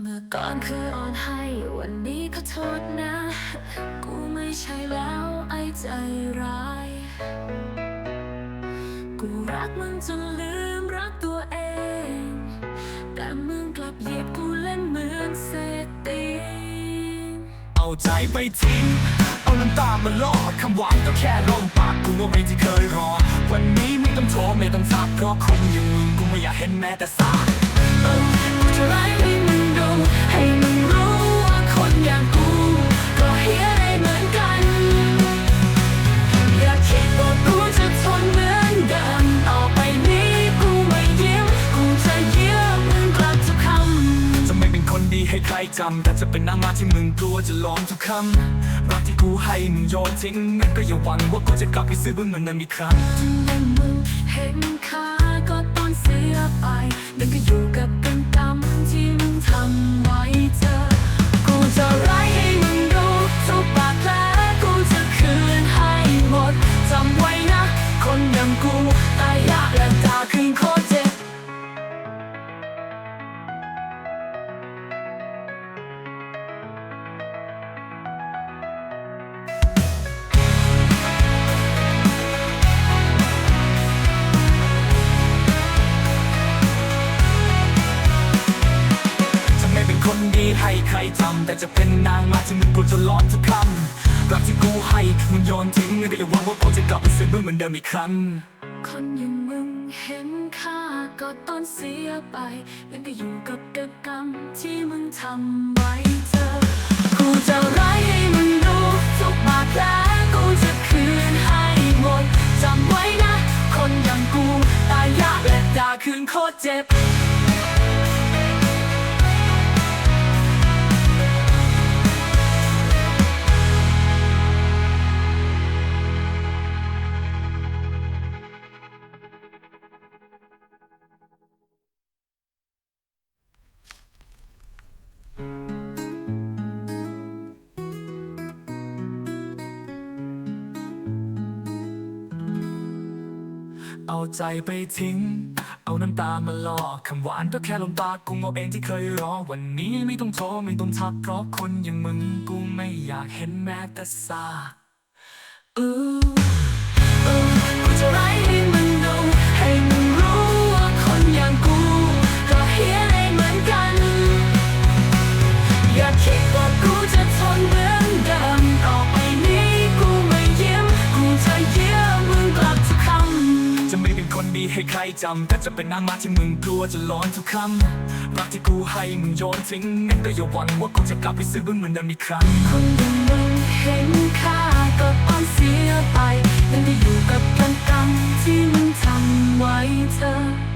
เมื่อก่อนเคยอ่อนให้ วันนี้ขอโทษนะ กูไม่ใช่แล้วไอ้ใจร้าย กูรักมึงจนลืมรักตัวเอง แต่มึงกลับเหยียบกูเล่นเหมือนเศษตีนเอาใจไปทิ้ง เอาน้ำตามาล่อคำหวานก็แค่ลมปากกูว่าไม่ที่เคยรอ วันนี้ไม่ต้องโทรไม่ต้องทักเพราะคนอย่างมึงกูไม่อยากเห็นแม้แต่สาย จำแต่จะเป็นนางมาที่มึงกลัวจะลองทุกคำรักที่กูให้มึงโยนทิ้งงั้นก็อย่าหวังว่ากูจะกลับไปซื้อบึ้งเงินนั้นอีกครั้งถึงแม้มึงเห็นค่าก็ต้องเสียไปนั่นก็อยู่กับ ให้ใครจำแต่จะเป็นนางมาที่มึงกลัวจะร้อนทุกคำรักที่กูให้มึงโยนทิ้งงั้นก็อย่าหวังว่ากูจะกลับไปซื้อบึ้งเหมือนเดิมอีกครั้ง คนอย่างมึงเห็นค่าก็ต้องเสียไปนั่นก็อยู่กับกรรมที่มึงทำไว้เธอ กูจะไล่ให้มึงดูทุกบาดแผลกูจะคืนให้หมดจำไว้นะ คนอย่างกูตายยากและด่าคืนโคตรเจ็บ เอาใจไปทิ้ง เอาน้ำตามาหลอกคำหวานก็แค่ลมปากกูเอาเองที่เคยรอวันนี้ไม่ต้องโทรไม่ต้องทักเพราะคนอย่างมึงกูไม่อยากเห็นแม้แต่ซาอืออืีให้ใครจำแต่จะเป็นนางมาที่มึงกลัวจะร้อนทุกคำรักที่กูให้มึงโยนทิ้งงั้นก็อย่าหวังว่ากูจะกลับไปซื้อบึ้งเหมือนเดิมอีกครั้งคนอย่างมึงเห็นค่าก็อ่อนเสียไปยังได้อยู่กับกรรมที่มึงทำไว้เธอ